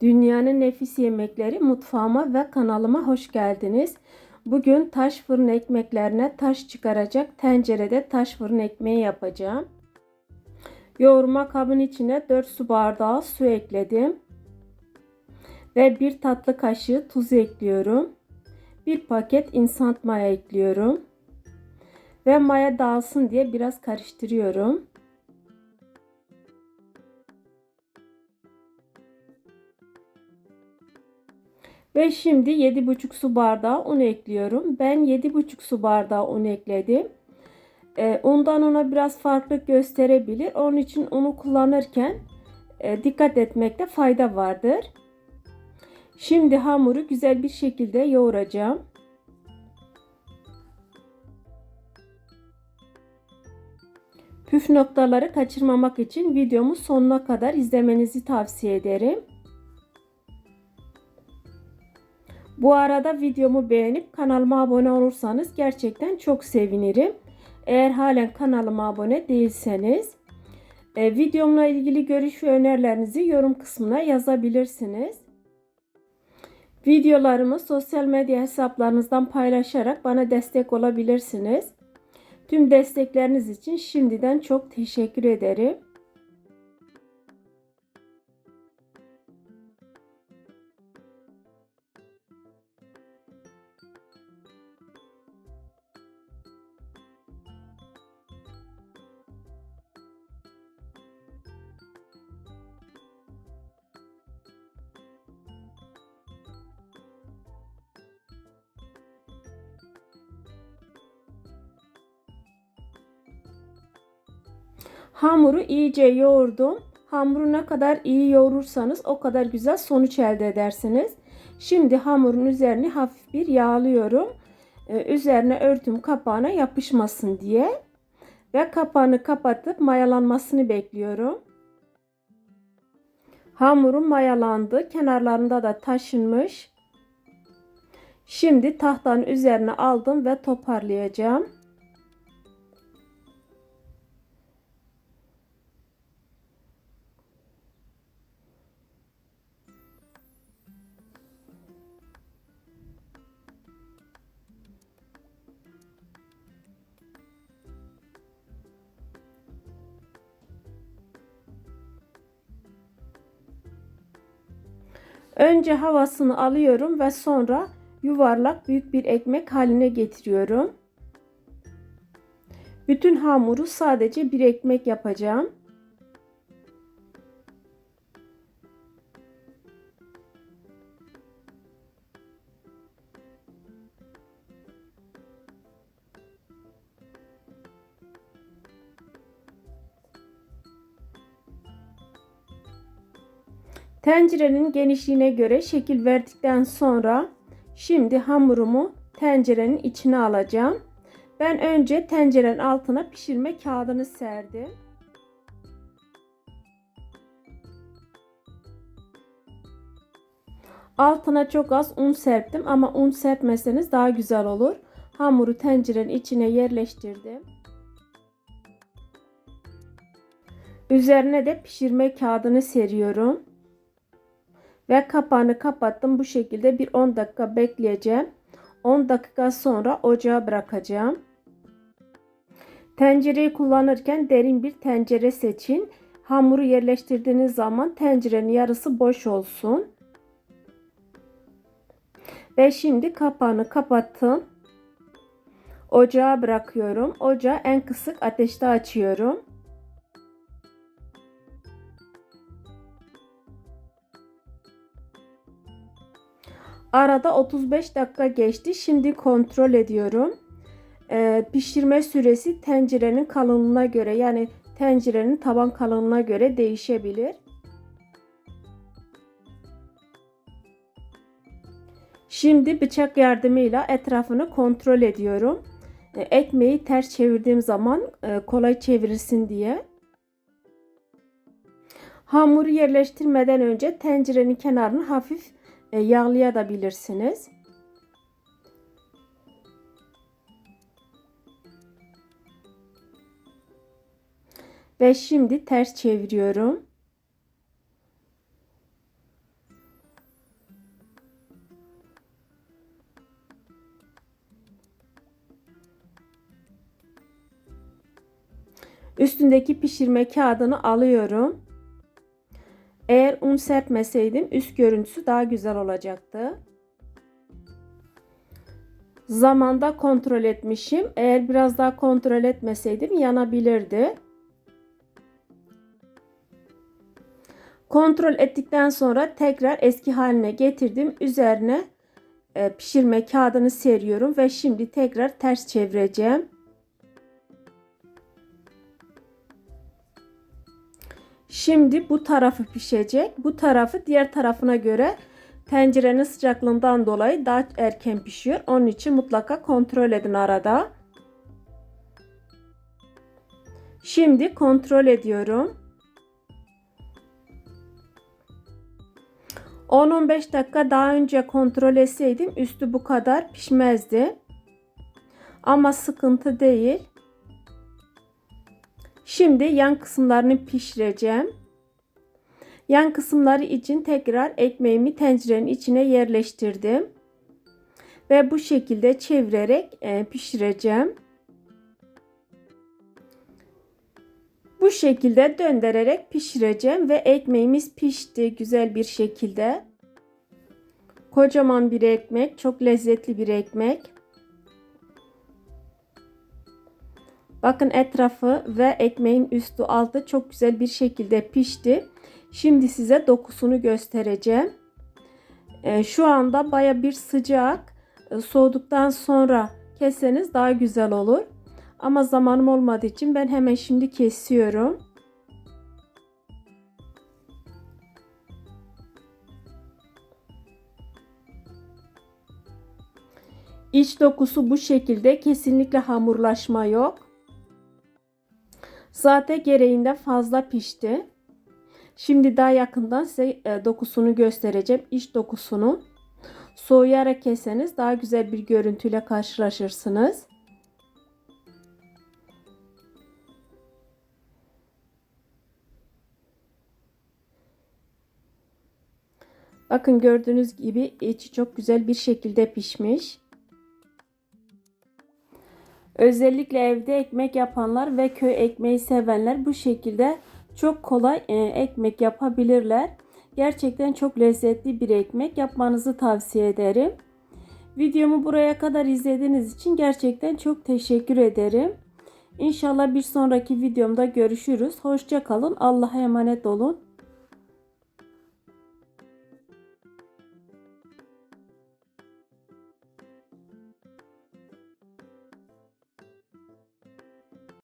Dünyanın nefis yemekleri mutfağıma ve kanalıma hoş geldiniz. Bugün taş fırın ekmeklerine taş çıkaracak tencerede taş fırın ekmeği yapacağım. Yoğurma kabın içine 4 su bardağı su ekledim. Ve 1 tatlı kaşığı tuz ekliyorum. 1 paket instant maya ekliyorum. Ve maya dağılsın diye biraz karıştırıyorum. Ve şimdi 7,5 su bardağı un ekliyorum. Ben 7,5 su bardağı un ekledim. E, undan ona biraz farklılık gösterebilir. Onun için unu kullanırken e, dikkat etmekte fayda vardır. Şimdi hamuru güzel bir şekilde yoğuracağım. Püf noktaları kaçırmamak için videomu sonuna kadar izlemenizi tavsiye ederim. Bu arada videomu beğenip kanalıma abone olursanız gerçekten çok sevinirim. Eğer halen kanalıma abone değilseniz e, videomla ilgili görüş ve önerilerinizi yorum kısmına yazabilirsiniz. Videolarımı sosyal medya hesaplarınızdan paylaşarak bana destek olabilirsiniz. Tüm destekleriniz için şimdiden çok teşekkür ederim. Hamuru iyice yoğurdum. Hamuru ne kadar iyi yoğurursanız o kadar güzel sonuç elde edersiniz. Şimdi hamurun üzerini hafif bir yağlıyorum. Ee, üzerine örtüm kapağına yapışmasın diye. Ve kapağını kapatıp mayalanmasını bekliyorum. Hamurum mayalandı. Kenarlarında da taşınmış. Şimdi tahtanın üzerine aldım ve toparlayacağım. Önce havasını alıyorum ve sonra yuvarlak büyük bir ekmek haline getiriyorum. Bütün hamuru sadece bir ekmek yapacağım. Tencerenin genişliğine göre şekil verdikten sonra şimdi hamurumu tencerenin içine alacağım. Ben önce tencerenin altına pişirme kağıdını serdim. Altına çok az un serptim ama un serpmeseniz daha güzel olur. Hamuru tencerenin içine yerleştirdim. Üzerine de pişirme kağıdını seriyorum. Ve kapağını kapattım. Bu şekilde bir 10 dakika bekleyeceğim. 10 dakika sonra ocağa bırakacağım. Tencereyi kullanırken derin bir tencere seçin. Hamuru yerleştirdiğiniz zaman tencerenin yarısı boş olsun. Ve şimdi kapağını kapattım. Ocağa bırakıyorum. Ocağı en kısık ateşte açıyorum. Arada 35 dakika geçti. Şimdi kontrol ediyorum. Ee, pişirme süresi tencerenin kalınlığına göre yani tencerenin taban kalınlığına göre değişebilir. Şimdi bıçak yardımıyla etrafını kontrol ediyorum. Ee, ekmeği ters çevirdiğim zaman e, kolay çevirilsin diye. Hamuru yerleştirmeden önce tencerenin kenarını hafif e, yağlıya da bilirsiniz. Ve şimdi ters çeviriyorum. Üstündeki pişirme kağıdını alıyorum. Un serpmeseydim üst görüntüsü daha güzel olacaktı. Zamanda kontrol etmişim. Eğer biraz daha kontrol etmeseydim yanabilirdi. Kontrol ettikten sonra tekrar eski haline getirdim. Üzerine e, pişirme kağıdını seriyorum ve şimdi tekrar ters çevireceğim. Şimdi bu tarafı pişecek. Bu tarafı diğer tarafına göre tencerenin sıcaklığından dolayı daha erken pişiyor. Onun için mutlaka kontrol edin arada. Şimdi kontrol ediyorum. 10-15 dakika daha önce kontrol etseydim üstü bu kadar pişmezdi. Ama sıkıntı değil. Şimdi yan kısımlarını pişireceğim. Yan kısımları için tekrar ekmeğimi tencerenin içine yerleştirdim. Ve bu şekilde çevirerek e, pişireceğim. Bu şekilde döndürerek pişireceğim ve ekmeğimiz pişti güzel bir şekilde. Kocaman bir ekmek, çok lezzetli bir ekmek. Bakın etrafı ve ekmeğin üstü altı çok güzel bir şekilde pişti. Şimdi size dokusunu göstereceğim. Ee, şu anda baya bir sıcak. Ee, soğuduktan sonra kesseniz daha güzel olur. Ama zamanım olmadığı için ben hemen şimdi kesiyorum. İç dokusu bu şekilde kesinlikle hamurlaşma yok. Zaten gereğinde fazla pişti. Şimdi daha yakından size e, dokusunu göstereceğim. İç dokusunu. Soğuyarak keseniz daha güzel bir görüntüyle karşılaşırsınız. Bakın gördüğünüz gibi içi çok güzel bir şekilde pişmiş. Özellikle evde ekmek yapanlar ve köy ekmeği sevenler bu şekilde çok kolay e, ekmek yapabilirler. Gerçekten çok lezzetli bir ekmek yapmanızı tavsiye ederim. Videomu buraya kadar izlediğiniz için gerçekten çok teşekkür ederim. İnşallah bir sonraki videomda görüşürüz. Hoşça kalın. Allah'a emanet olun.